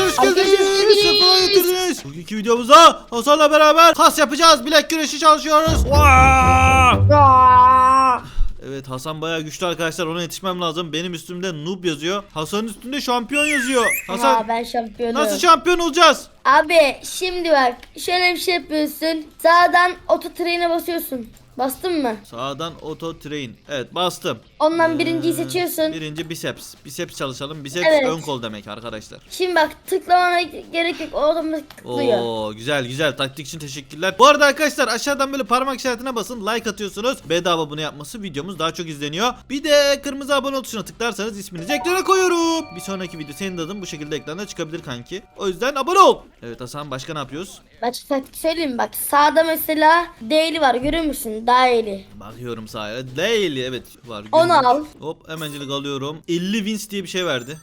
arkadaşlar hoş geldiniz. Sefa getirdiniz. Bugünkü videomuzda Hasan'la beraber kas yapacağız. Bilek güreşi çalışıyoruz. Aa! Evet Hasan bayağı güçlü arkadaşlar ona yetişmem lazım. Benim üstümde noob yazıyor. Hasan'ın üstünde şampiyon yazıyor. Hasan Ha, ben şampiyonum. nasıl şampiyon olacağız? Abi şimdi bak şöyle bir şey yapıyorsun. Sağdan oto trene basıyorsun. Bastın mı? Sağdan auto train. Evet bastım. Ondan birinciyi Ee, seçiyorsun. Birinci biceps. Biceps çalışalım. Biceps Evet. ön kol demek arkadaşlar. Şimdi bak tıklamana gerek yok. O otomatik tıklıyor. Oo güzel güzel taktik için teşekkürler. Bu arada arkadaşlar aşağıdan böyle parmak işaretine basın like atıyorsunuz. Bedava bunu yapması videomuz daha çok izleniyor. Bir de kırmızı abone ol tuşuna tıklarsanız isminizi ekrana koyuyorum. Bir sonraki video senin de adın bu şekilde ekranda çıkabilir kanki. O yüzden abone ol. Evet Hasan başka ne yapıyoruz? Başka taktik söyleyeyim? Bak sağda mesela daily var görüyor musun? Daily. Bakıyorum sahaya. Daily evet var. Onu günlük. al. Hop hemencilik alıyorum. 50 wins diye bir şey verdi.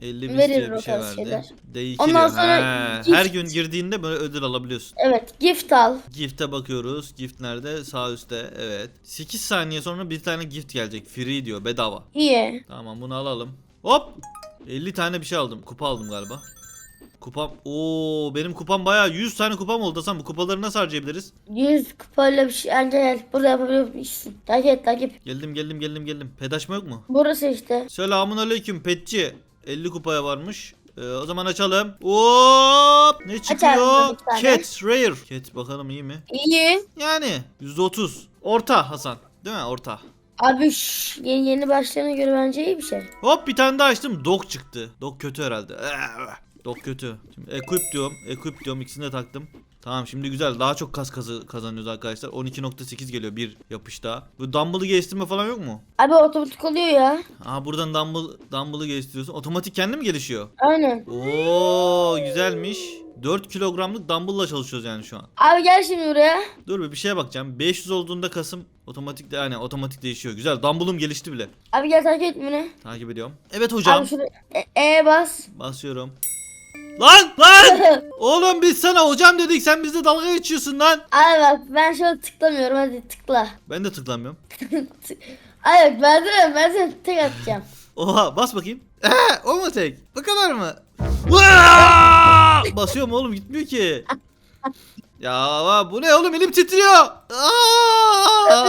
50 wins Verir diye o bir şey tarz verdi. şeyler. D2 Ondan diyor. sonra He, gift. Her gün girdiğinde böyle ödül alabiliyorsun. Evet gift al. Gift'e bakıyoruz. Gift nerede? Sağ üstte. Evet. 8 saniye sonra bir tane gift gelecek. Free diyor. Bedava. İyi. Tamam bunu alalım. Hop. 50 tane bir şey aldım. Kupa aldım galiba. Kupam. Oo benim kupam bayağı 100 tane kupam oldu. Hasan bu kupaları nasıl harcayabiliriz? 100 kupayla bir şey. Anca gel. Burada yapabilirsin. Takip takip. Geldim geldim geldim geldim. Pedaşma yok mu? Burası işte. Selamun aleyküm petçi. 50 kupaya varmış. Ee, o zaman açalım. Hop! Ne çıkıyor? bir tane. Cat Rare. Cat bakalım iyi mi? İyi. Yani %30. Orta Hasan. Değil mi? Orta. Abi şş, yeni, yeni başlarına göre bence iyi bir şey. Hop bir tane daha açtım. Dog çıktı. Dog kötü herhalde. Dog kötü. Şimdi equip diyorum. Equip diyorum. İkisini de taktım. Tamam şimdi güzel. Daha çok kas kazı kazanıyoruz arkadaşlar. 12.8 geliyor bir yapışta. Bu dumbbell'ı geliştirme falan yok mu? Abi otomatik oluyor ya. Aa buradan dumbbell dumbbell'ı geliştiriyorsun. Otomatik kendi mi gelişiyor? Aynen. Oo güzelmiş. 4 kilogramlık dumbbell'la çalışıyoruz yani şu an. Abi gel şimdi buraya. Dur bir bir şeye bakacağım. 500 olduğunda kasım otomatik de yani otomatik değişiyor. Güzel. Dumbbell'ım gelişti bile. Abi gel takip et beni. Takip ediyorum. Evet hocam. Abi şuraya E, e bas. Basıyorum. Lan lan! Oğlum biz sana hocam dedik sen bizde dalga geçiyorsun lan. Abi bak ben şöyle tıklamıyorum hadi tıkla. Ben de tıklamıyorum. Abi bak ben de ben sana tek atacağım. Oha bas bakayım. Ee, o mu tek? Bu kadar mı? Basıyorum oğlum gitmiyor ki. Ya bu ne oğlum elim titriyor.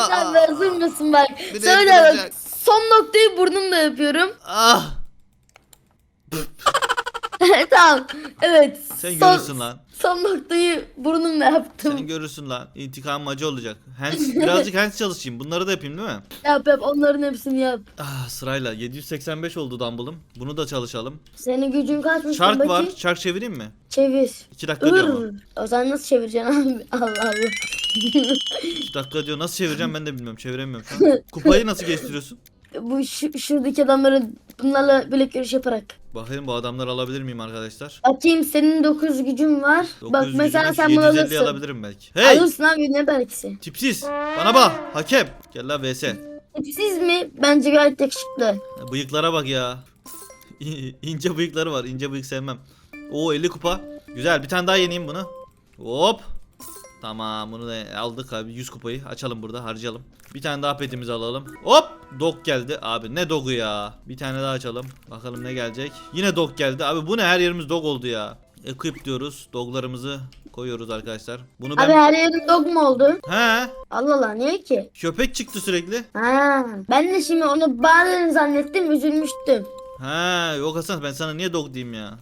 Sen de hazır mısın bak. De yapılacak. bak son noktayı burnumla yapıyorum. Ah! tamam. Evet. Sen son, görürsün lan. Son noktayı burnumla yaptım. Sen görürsün lan. İntikam acı olacak. Hands, birazcık hands çalışayım. Bunları da yapayım değil mi? Yap yap onların hepsini yap. Ah sırayla 785 oldu dumbbellım. Bunu da çalışalım. Senin gücün kaçmış Çark var. Çark çevireyim mi? Çevir. 2 dakika diyor ama. Ür. O zaman nasıl çevireceksin abi? Allah Allah. 2 dakika diyor. Nasıl çevireceğim ben de bilmiyorum. Çeviremiyorum şu an. Kupayı nasıl geçtiriyorsun? Bu şu, şuradaki adamları bunlarla bilek görüş yaparak. Bakayım bu adamları alabilir miyim arkadaşlar? Bakayım senin 9 gücün var. 900 Bak mesela sen bunu 750 alırsın. alabilirim belki. Hey! Alırsın abi ne belkisi. Tipsiz. Bana bak. Hakem. Gel lan vs. Tipsiz mi? Bence gayet yakışıklı. Bıyıklara bak ya. İnce bıyıkları var. İnce bıyık sevmem. Oo 50 kupa. Güzel. Bir tane daha yeneyim bunu. Hop. Tamam bunu da aldık abi 100 kupayı açalım burada harcayalım. Bir tane daha petimizi alalım. Hop dog geldi abi ne dogu ya. Bir tane daha açalım. Bakalım ne gelecek. Yine dog geldi abi bu ne her yerimiz dog oldu ya. Equip diyoruz. Doglarımızı koyuyoruz arkadaşlar. Bunu ben... Abi her yerin dog mu oldu? He Allah Allah niye ki? köpek çıktı sürekli. Ha, ben de şimdi onu bağırın zannettim üzülmüştüm. He yok Hasan ben sana niye dog diyeyim ya.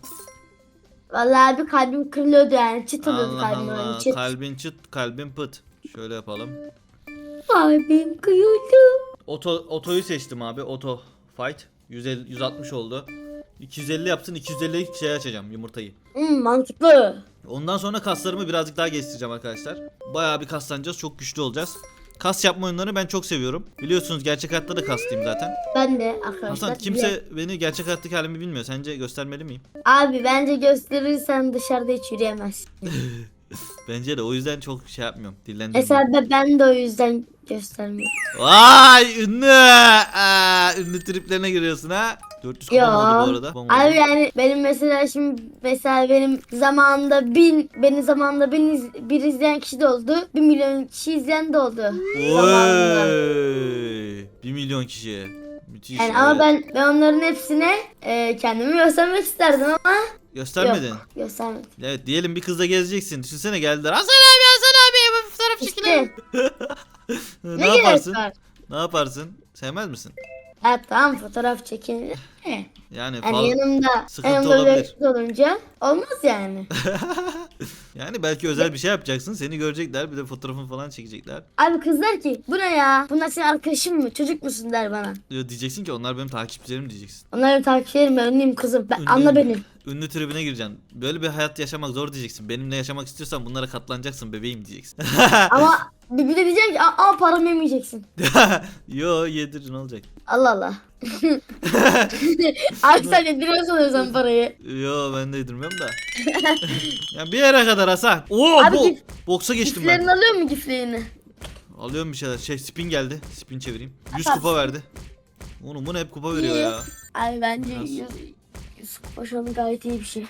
Vallahi abi kalbim kırılıyordu yani çıt oluyordu Allah kalbim Allah. çıt. Kalbin çıt, kalbin pıt. Şöyle yapalım. Kalbim kıyıldı. Oto otoyu seçtim abi. Oto fight. 150 160 oldu. 250 yapsın 250'lik şey açacağım yumurtayı. Hmm, mantıklı. Ondan sonra kaslarımı birazcık daha geliştireceğim arkadaşlar. Bayağı bir kaslanacağız. Çok güçlü olacağız. Kas yapma oyunlarını ben çok seviyorum. Biliyorsunuz gerçek hayatta da kaslıyım zaten. Ben de arkadaşlar. Hasan kimse beni gerçek hayattaki halimi bilmiyor. Sence göstermeli miyim? Abi bence gösterirsen dışarıda hiç yürüyemezsin. Bence de o yüzden çok şey yapmıyorum. Dillendiriyorum. Mesela ben- ben de o yüzden göstermiyorum. Vay ünlü. Aa, ünlü triplerine giriyorsun ha. 400 kupon Yo. oldu bu arada. Oldu. Abi yani benim mesela şimdi mesela benim zamanında bin benim zamanında bin iz- bir izleyen kişi de oldu. Bir milyon kişi izleyen de oldu. Zamanında. Oy. 1 milyon kişi. Müthiş. Yani ama evet. ben ben onların hepsine e, kendimi göstermek isterdim ama Göstermedin. göstermedim. Evet diyelim bir kızla gezeceksin. Düşünsene geldiler. Hasan abi Hasan abi bu fotoğraf çekilelim. İşte ne, ne gerek yaparsın? var? Ne yaparsın? Sevmez misin? Ha tamam fotoğraf çekin. Yani Yani fazla... yanımda sıkıntı yanımda olabilir. bir olunca olmaz yani. yani belki özel bir şey yapacaksın. Seni görecekler. Bir de fotoğrafını falan çekecekler. Abi kız der ki bu ne ya? Bunlar senin arkadaşın mı? Çocuk musun der bana. Diyor, diyeceksin ki onlar benim takipçilerim diyeceksin. Onları takip ederim ben ünlüyüm kızım. Ben, Ünlü- anla beni. Ünlü tribüne gireceksin. Böyle bir hayat yaşamak zor diyeceksin. Benimle yaşamak istiyorsan bunlara katlanacaksın bebeğim diyeceksin. ama bir, bir de diyeceksin ki "Aa, paramı yemeyeceksin. Yo yedirin olacak. Allah Allah. Abi sen yediriyorsun o yüzden parayı. Yo ben de yedirmiyorum da. ya bir yere kadar Hasan. Oo Abi bu. gif- Boksa geçtim ben. Giflerini alıyor mu giflerini? Alıyorum bir şeyler. Şey spin geldi. Spin çevireyim. 100 Atarsın. kupa verdi. Oğlum bu ne hep kupa veriyor İyi. ya. Abi bence Biraz. yüz, yüz kupa şu an gayet iyi bir şey.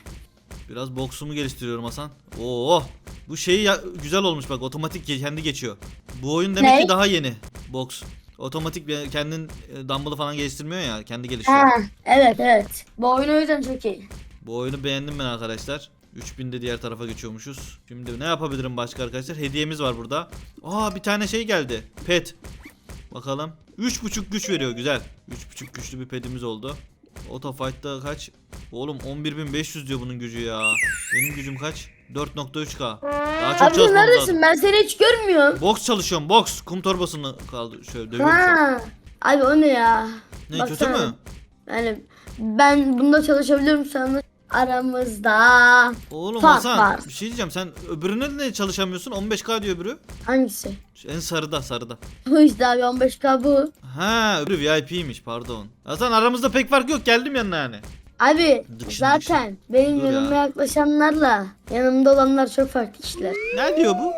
Biraz boksumu geliştiriyorum Hasan. Oo. Bu şey ya, güzel olmuş bak otomatik ge- kendi geçiyor. Bu oyun demek Ne? ki daha yeni. Boks. Otomatik bir- kendin e, dumbbell'ı falan geliştirmiyor ya kendi gelişiyor. Ha, evet evet. Bu oyun o yüzden çok iyi. Bu oyunu beğendim ben arkadaşlar. 3000 de diğer tarafa geçiyormuşuz. Şimdi ne yapabilirim başka arkadaşlar? Hediyemiz var burada. Aa bir tane şey geldi. Pet. Bakalım. 3.5 güç veriyor güzel. 3.5 güçlü bir petimiz oldu. Otofight'ta kaç? Oğlum 11.500 diyor bunun gücü ya. Benim gücüm kaç? 4.3k. Daha çok Abi sen çalışmam lazım. neredesin? Ben seni hiç görmüyorum. Boks çalışıyorum boks. Kum torbasını kaldı şöyle dövüyorum. şu. Ha. Abi o ne ya? Ne kötü Baksana. mü? Yani ben bunda çalışabiliyorum sanırım aramızda. Oğlum Fark Hasan var. bir şey diyeceğim sen öbürüne ne çalışamıyorsun 15k diyor öbürü. Hangisi? En sarıda sarıda. Bu işte abi 15k bu. Ha öbürü VIP'ymiş pardon. Hasan aramızda pek fark yok geldim yanına yani. Abi Dıkşın, zaten benim Dur ya. yanıma yaklaşanlarla yanımda olanlar çok farklı kişiler. Ne diyor bu?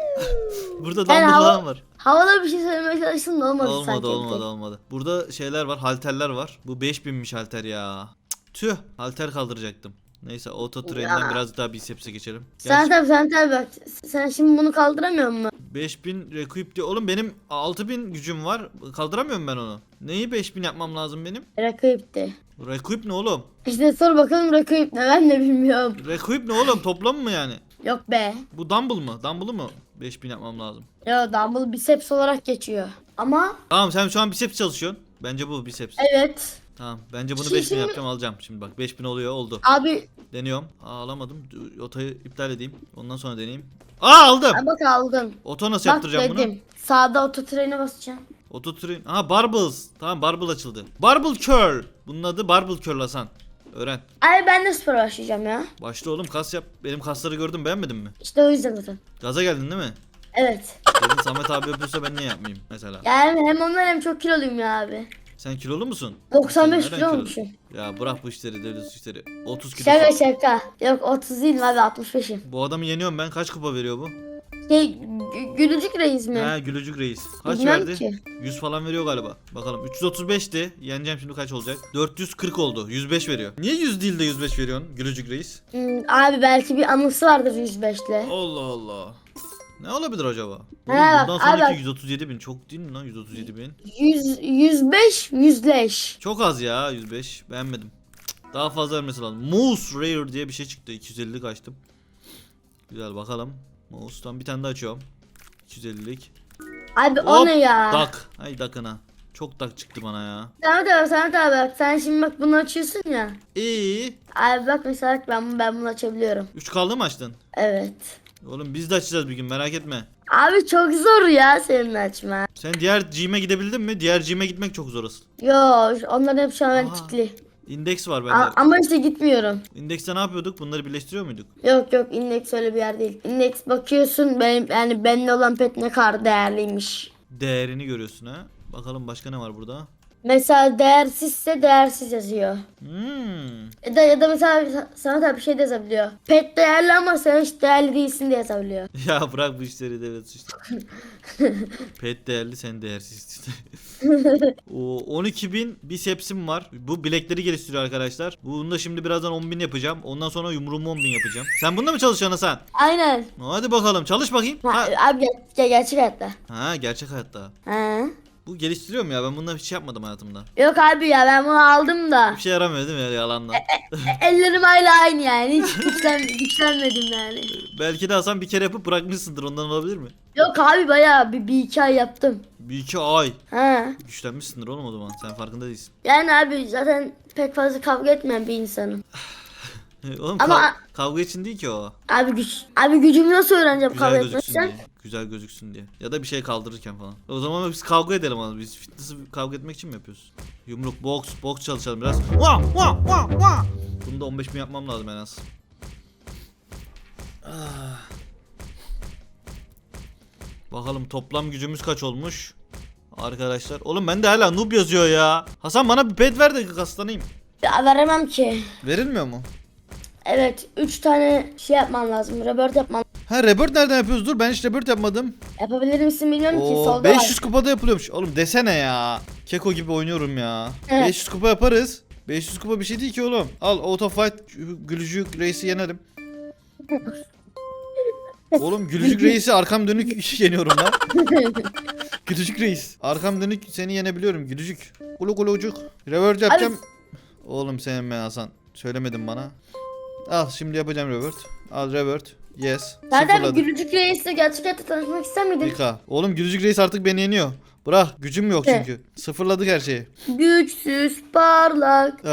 Burada dumbbell hava- falan var. Havada bir şey söylemeye çalıştım da olmadı, Olmadı sanki. olmadı olmadı. Burada şeyler var halterler var. Bu 5000'miş halter ya. Cık, Tüh halter kaldıracaktım. Neyse auto train'den biraz daha biceps'e geçelim. Sen Gerçi tabi sen tabi bak sen şimdi bunu kaldıramıyor musun? 5000 requip diyor. Oğlum benim 6000 gücüm var. Kaldıramıyorum ben onu. Neyi 5000 yapmam lazım benim? Rakipti. Requip ne oğlum? İşte sor bakalım rakip ne ben de bilmiyorum. Requip ne oğlum? Toplam mı yani? Yok be. Bu dumbbell mı? Dumbbell'ı mı? 5000 yapmam lazım. Yo dumbbell biceps olarak geçiyor. Ama Tamam sen şu an biceps çalışıyorsun. Bence bu biceps. evet. Tamam bence bunu Şimdi- 5000 yapacağım alacağım. Şimdi bak 5000 oluyor oldu. Abi Deniyorum. Aa alamadım. Otayı iptal edeyim. Ondan sonra deneyeyim. Aa aldım. bak aldın. Oto nasıl Bak yaptıracağım bunu? dedim. Sağda oto treni basacağım. Oto train. Aha barbells. Tamam barbell açıldı. Barbell curl. Bunun adı barbell curl Hasan. Öğren. Ay ben de spor başlayacağım ya. Başla oğlum kas yap. Benim kasları gördün beğenmedin mi? İşte o yüzden zaten. Gaza geldin değil mi? Evet. Dedin Samet abi yapıyorsa ben ne yapmayayım mesela. Yani hem ondan hem çok kiloluyum ya abi. Sen kilolu musun? 95 Sen kilo nereden olmuşum. Ya bırak bu işleri devlet işleri. 30 kilo. Şaka şaka. Yok 30 değilim abi 65'im. Bu adamı yeniyorum ben. Kaç kupa veriyor bu? Şey gü- gülücük reis mi? Ha gülücük reis. Kaç Bilmem verdi? ki. 100 falan veriyor galiba. Bakalım 335'ti. Yeneceğim şimdi kaç olacak? 440 oldu. 105 veriyor. Niye 100 değil de 105 veriyorsun gülücük reis? Hmm, abi belki bir anısı vardır 105'le. Allah Allah. Ne olabilir acaba? Oğlum Ha, bundan sonraki bak. 137 bin. Çok değil mi lan 137 bin? 100, 105 yüzleş. Çok az ya 105. Beğenmedim. Cık, Daha fazla vermesi lazım. Moose Rare diye bir şey çıktı. 250'lik açtım. Güzel bakalım. Mouse'dan bir tane daha açıyorum. 250'lik. Abi o Hop, ne ya? Duck. Ay duck'ına. Çok duck çıktı bana ya. Sana da sana da bak sen şimdi bak bunu açıyorsun ya. İyi. Abi bak mesela ben, ben bunu açabiliyorum. 3 kaldı mı açtın? Evet. Oğlum biz de açacağız bir gün merak etme. Abi çok zor ya senin açma. Sen diğer gym'e gidebildin mi? Diğer gym'e gitmek çok zor asıl. Yo onlar hep şu an Aa. tikli. Index var A- bende. ama işte gitmiyorum. Index'te ne yapıyorduk? Bunları birleştiriyor muyduk? Yok yok index öyle bir yer değil. Index bakıyorsun benim yani benimle olan pet ne kadar değerliymiş. Değerini görüyorsun ha. Bakalım başka ne var burada? Mesela değersizse değersiz yazıyor. Hmm. Ya da, ya da mesela sana da bir şey de yazabiliyor. Pet değerli ama sen hiç değerli değilsin diye yazabiliyor. Ya bırak bu işleri devlet işte. Pet değerli sen değersiz işte. o 12.000 bicepsim var. Bu bilekleri geliştiriyor arkadaşlar. Bunda şimdi birazdan 10.000 yapacağım. Ondan sonra yumruğumu 10.000 yapacağım. Sen bunda mı çalışıyorsun Hasan? Aynen. Hadi bakalım çalış bakayım. Ha, Ha, abi ger- ger- gerçek hayatta. ha gerçek hayatta. Ha. Bu geliştiriyor mu ya? Ben bundan hiç yapmadım hayatımda. Yok abi ya ben bunu aldım da. Bir şey yaramıyor değil mi ya yalandan? E, Ellerim hala aynı yani. Hiç güçlen, güçlenmedim yani. Belki de Hasan bir kere yapıp bırakmışsındır ondan olabilir mi? Yok abi bayağı bir, bir iki ay yaptım. Bir iki ay. Ha. Güçlenmişsindir oğlum o zaman. Sen farkında değilsin. Yani abi zaten pek fazla kavga etmeyen bir insanım. Oğlum Ama- kav- kavga için değil ki o. Abi güç. Abi gücümü nasıl öğreneceğim Güzel kavga gözüksün diye. Güzel gözüksün diye. Ya da bir şey kaldırırken falan. O zaman biz kavga edelim abi. Biz fitness'ı kavga etmek için mi yapıyoruz? Yumruk, boks, boks çalışalım biraz. Vah vah vah vah. Bunu da 15 bin yapmam lazım en az. Ah. Bakalım toplam gücümüz kaç olmuş? Arkadaşlar. Oğlum bende hala noob yazıyor ya. Hasan bana bir pet ver de kaslanayım. Ya veremem ki. Verilmiyor mu? Evet 3 tane şey yapman lazım. Rebirth yapman Ha rebirth nereden yapıyoruz? Dur ben hiç rebirth yapmadım. Yapabilir misin bilmiyorum ki. Oo, Solda 500 var. kupada yapılıyormuş. Oğlum desene ya. Keko gibi oynuyorum ya. Evet. 500 kupa yaparız. 500 kupa bir şey değil ki oğlum. Al auto fight gülücük reisi yenerim. Oğlum gülücük reisi arkam dönük yeniyorum lan. gülücük reis. Arkam dönük seni yenebiliyorum gülücük. Ulu kulucuk. Revert yapacağım. Oğlum senin ben Hasan. Söylemedin bana. Al şimdi yapacağım revert. Al revert. Yes. Sıfırladım. gülücük reisle gerçek hayatta tanışmak ister miydin? Oğlum gülücük reis artık beni yeniyor. Bırak gücüm yok çünkü. Sıfırladık her şeyi. Güçsüz, parlak. Ee,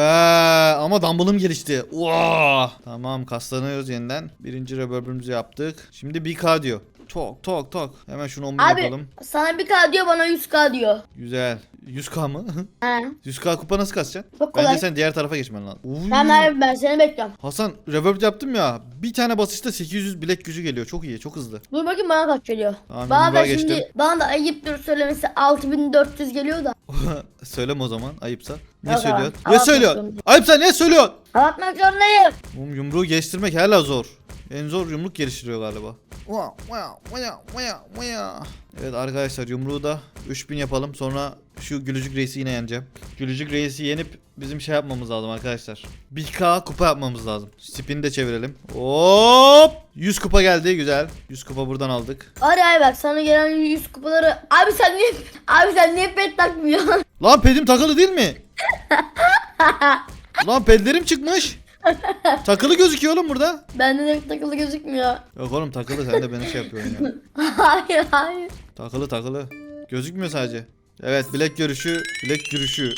ama dumbbellım gelişti. Uaa! Tamam kaslanıyoruz yeniden. Birinci reverb'ümüzü yaptık. Şimdi 1K diyor. Tok tok tok. Hemen şunu 10 bin Abi yapalım. sana 1K diyor bana 100K diyor. Güzel. 100K mı? He. 100K kupa nasıl kasacaksın? Çok Bence kolay. sen diğer tarafa geçmen lazım. Uy. Tamam abi ben seni bekliyorum. Hasan reverb yaptım ya. Bir tane basışta 800 bilek gücü geliyor. Çok iyi, çok hızlı. Dur bakayım bana kaç geliyor. Tamam, bana da yirmi şimdi geçtim. bana da ayıptır söylemesi 6400 geliyor da. Söyleme o zaman ayıpsa. Ne Yok, söylüyorsun? tamam. Ne söylüyorsun? Ayıpsa ne söylüyorsun? Anlatmak zorundayım. Oğlum yumruğu geliştirmek hala zor. En zor yumruk geliştiriyor galiba. Evet arkadaşlar yumruğu da 3000 yapalım. Sonra şu gülücük reisi yine yeneceğim. Gülücük reisi yenip bizim şey yapmamız lazım arkadaşlar. 1k kupa yapmamız lazım. Spin'i de çevirelim. Hop! 100 kupa geldi güzel. 100 kupa buradan aldık. Hadi abi bak sana gelen 100 kupaları. Abi sen niye abi sen niye pet takmıyorsun? Lan pedim takılı değil mi? Lan pedlerim çıkmış. Takılı gözüküyor oğlum burada. Bende de takılı gözükmüyor. Yok oğlum takılı sen de beni şey yapıyorsun ya. hayır hayır. Takılı takılı. Gözükmüyor sadece. Evet bilek görüşü, bilek görüşü.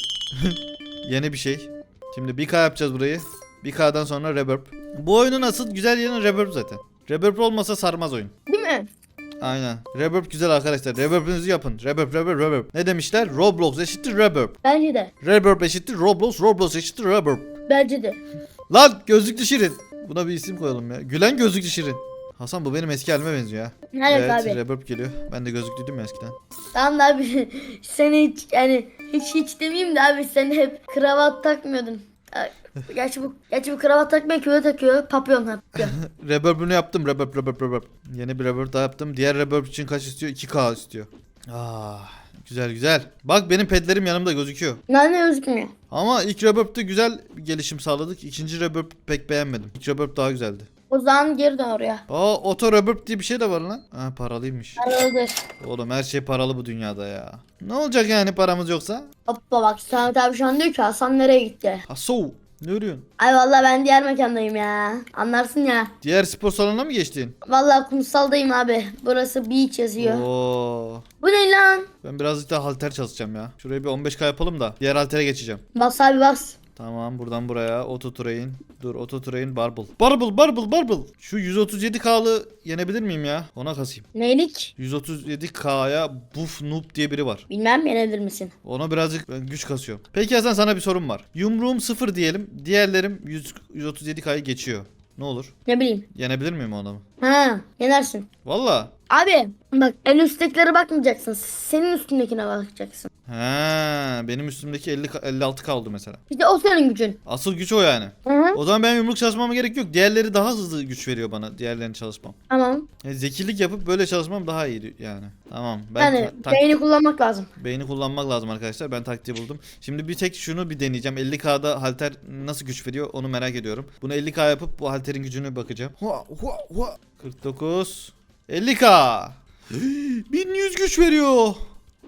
Yeni bir şey. Şimdi 1K yapacağız burayı. 1K'dan sonra reverb. Bu oyunun asıl güzel yanı reverb zaten. Reverb olmasa sarmaz oyun. Değil mi? Aynen. Reverb güzel arkadaşlar. Reverb'ünüzü yapın. Reverb, reverb, reverb. Ne demişler? Roblox eşittir reverb. Bence de. Reverb eşittir Roblox, Roblox eşittir reverb. Bence de. Lan gözlüklü Şirin. Buna bir isim koyalım ya. Gülen gözlüklü Şirin. Hasan bu benim eski halime benziyor ya. Evet, abi. reverb geliyor. Ben de gözlüklüydüm ya eskiden. Tamam da abi sen hiç yani hiç hiç demeyeyim de abi sen hep kravat takmıyordun. Gerçi bu, gerçi bu kravat takmıyor köye takıyor. Papyon takıyor. Reverb'ünü yaptım. Reverb, reverb, reverb. Yeni bir reverb daha yaptım. Diğer reverb için kaç istiyor? 2K istiyor. Ah, güzel güzel. Bak benim pedlerim yanımda gözüküyor. ne gözükmüyor. Ama ilk reverb'te güzel bir gelişim sağladık. İkinci reverb pek beğenmedim. İlk reverb daha güzeldi. O zaman geri dön oraya. Aa, auto reverb diye bir şey de var lan. Ha paralıymış. Aralıdır. Oğlum her şey paralı bu dünyada ya. Ne olacak yani paramız yoksa? Hoppa bak Samet abi şu an diyor ki Hasan nereye gitti? Ha so. Ne örüyorsun? Ay vallahi ben diğer mekandayım ya. Anlarsın ya. Diğer spor salonuna mı geçtin? Vallahi kumsaldayım abi. Burası beach yazıyor. Oo. Bu ne lan? Ben birazcık daha halter çalışacağım ya. Şurayı bir 15k yapalım da diğer haltere geçeceğim. Bas abi bas. Tamam buradan buraya auto train. Dur auto train barbel. Barbel barbel barbel. Şu 137k'lı yenebilir miyim ya? Ona kasayım. Neylik? 137k'ya buff noob diye biri var. Bilmem yenebilir misin? Ona birazcık ben güç kasıyorum. Peki Hasan sana bir sorum var. Yumruğum 0 diyelim. Diğerlerim 100, 137k'yı geçiyor. Ne olur? Ne bileyim. Yenebilir miyim o adamı? Ha yenersin. Valla. Abi bak en üsttekilere bakmayacaksın. Senin üstündekine bakacaksın. He, benim üstümdeki 50 ka- 56 kaldı mesela. İşte o senin gücün. Asıl güç o yani. Hı hı. O zaman ben yumruk çalışmama gerek yok. Diğerleri daha hızlı güç veriyor bana. Diğerlerini çalışmam. Tamam. Yani zekilik yapıp böyle çalışmam daha iyi yani. Tamam. Ben Yani ta- tak- beyni kullanmak lazım. beyni kullanmak lazım arkadaşlar. Ben taktiği buldum. Şimdi bir tek şunu bir deneyeceğim. 50k'da halter nasıl güç veriyor onu merak ediyorum. Bunu 50k yapıp bu halterin gücünü bakacağım. Hua, hua, hua. 49 50k 1100 güç veriyor.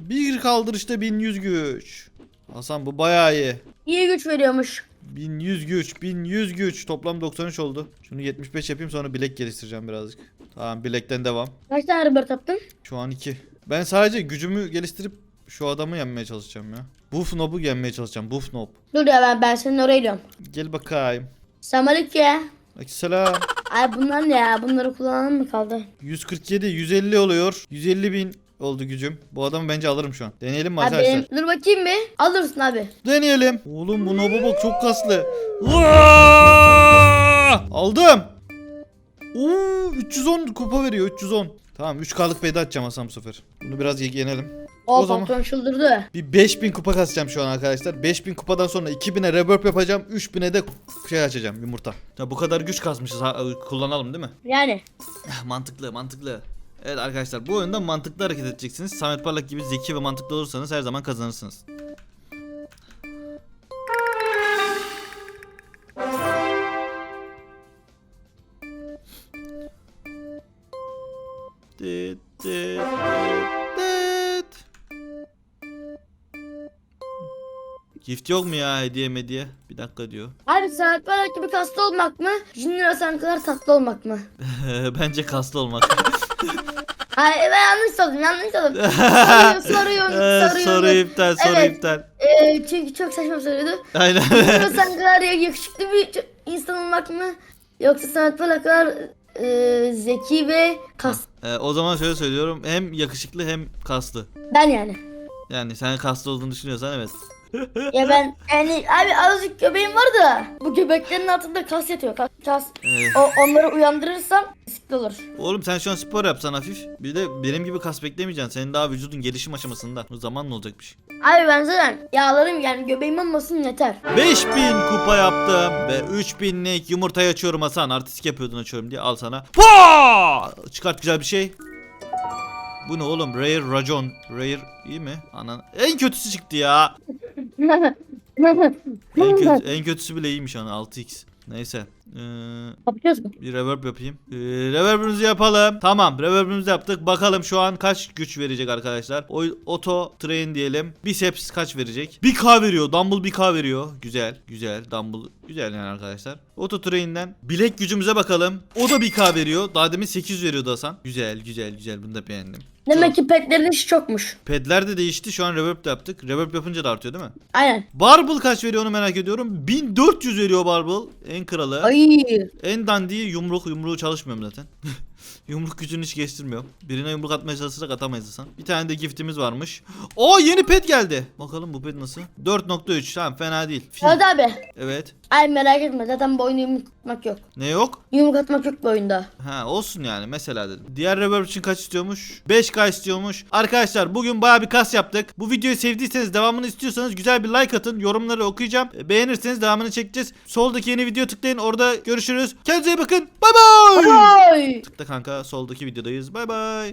Bir kaldırışta 1100 güç. Hasan bu bayağı iyi. İyi güç veriyormuş. 1100 güç, 1100 güç. Toplam 93 oldu. Şunu 75 yapayım sonra bilek geliştireceğim birazcık. Tamam bilekten devam. Kaç tane rıbır yaptın? Şu an 2. Ben sadece gücümü geliştirip şu adamı yenmeye çalışacağım ya. Buff Nob'u yenmeye çalışacağım. Buff Nob. Dur ya ben, ben senin oraya gidiyorum. Gel bakayım. Samarik ya. Selam. Ay bunlar ne ya? Bunları kullanan mı kaldı? 147, 150 oluyor. 150 bin oldu gücüm. Bu adamı bence alırım şu an. Deneyelim mi Abi arkadaşlar? dur bakayım bir. Alırsın abi. Deneyelim. Oğlum bu Nob'a bak çok kaslı. Aldım. Oo, 310 kupa veriyor 310. Tamam 3K'lık peyda atacağım Hasan bu sefer. Bunu biraz ye- yenelim. O, O zaman- patron çıldırdı. Bir 5000 kupa kasacağım şu an arkadaşlar. 5000 kupadan sonra 2000'e reverb yapacağım. 3000'e de şey açacağım yumurta. Ya bu kadar güç kasmışız ha- kullanalım değil mi? Yani. mantıklı mantıklı. Evet arkadaşlar bu oyunda mantıklı hareket edeceksiniz. Samet Parlak gibi zeki ve mantıklı olursanız her zaman kazanırsınız. Dit, dit, dit, dit. Gift yok mu ya hediye mediye? Bir dakika diyor. Abi Serhat Barak gibi kaslı olmak mı? Junior Hasan kadar tatlı olmak mı? Bence kaslı olmak. Ay ben yanlış sordum yanlış sordum. soruyu soruyu Ee, soruyu. soru iptal soru Evet. iptal. Ee, çünkü çok saçma soruydu. Aynen. Hasan kadar yakışıklı bir ç- insan olmak mı? Yoksa Barak kadar e, zeki ve kas. Ee, o zaman şöyle söylüyorum. Hem yakışıklı hem kaslı. Ben yani. Yani sen kaslı olduğunu düşünüyorsan evet. Ya ben yani abi azıcık göbeğim var da bu göbeklerin altında kas yatıyor. Kas. kas. O, onları uyandırırsam riskli olur. oğlum sen şu an spor yapsan hafif. Bir de benim gibi kas beklemeyeceksin. Senin daha vücudun gelişim aşamasında. O zaman ne olacak bir şey. Abi ben zaten yağlarım yani göbeğim olmasın yeter. 5000 kupa yaptım ve 3000'lik yumurtayı açıyorum Hasan. Artistik yapıyordun açıyorum diye al sana. Paa! Çıkart güzel bir şey. Bu ne oğlum? Rare Rajon. Rare iyi mi? Anan. En kötüsü çıktı ya. En, kötü, en kötüsü bile iyiymiş ana 6x. Neyse. Ee, Yapacağız mı? bir reverb yapayım. Ee, reverb'imizi yapalım. Tamam reverb'imizi yaptık. Bakalım şu an kaç güç verecek arkadaşlar. O, auto train diyelim. Biceps kaç verecek? 1k veriyor. Dumble 1k veriyor. Güzel. Güzel. Dumble güzel yani arkadaşlar. Auto train'den bilek gücümüze bakalım. O da 1k veriyor. Daha demin 800 veriyordu Hasan. Güzel güzel güzel. Bunu da beğendim. Demek ki petlerin işi çokmuş. Pedler de değişti. Şu an reverb de yaptık. Reverb yapınca da artıyor değil mi? Aynen. Barbel kaç veriyor onu merak ediyorum. 1400 veriyor Barbel. En kralı. Ay. En dandiği yumruk. Yumruğu çalışmıyorum zaten. yumruk gücünü hiç geliştirmiyorum. Birine yumruk atmaya çalışırsak atamayız Hasan. Bir tane de giftimiz varmış. Oo yeni pet geldi. Bakalım bu pet nasıl? 4.3 tamam fena değil. Fil. Hadi abi. Evet. Ay merak etme zaten bu oyunda yumruk atmak yok. Ne yok? Yumruk atmak yok bu oyunda. Ha olsun yani mesela dedim. Diğer reverb için kaç istiyormuş? 5k istiyormuş. Arkadaşlar bugün baya bir kas yaptık. Bu videoyu sevdiyseniz devamını istiyorsanız güzel bir like atın. Yorumları okuyacağım. E, Beğenirseniz devamını çekeceğiz. Soldaki yeni video tıklayın. Orada görüşürüz. Kendinize iyi bakın. Bay bay. Ay. Tıkla kanka soldaki videodayız. Bay bay.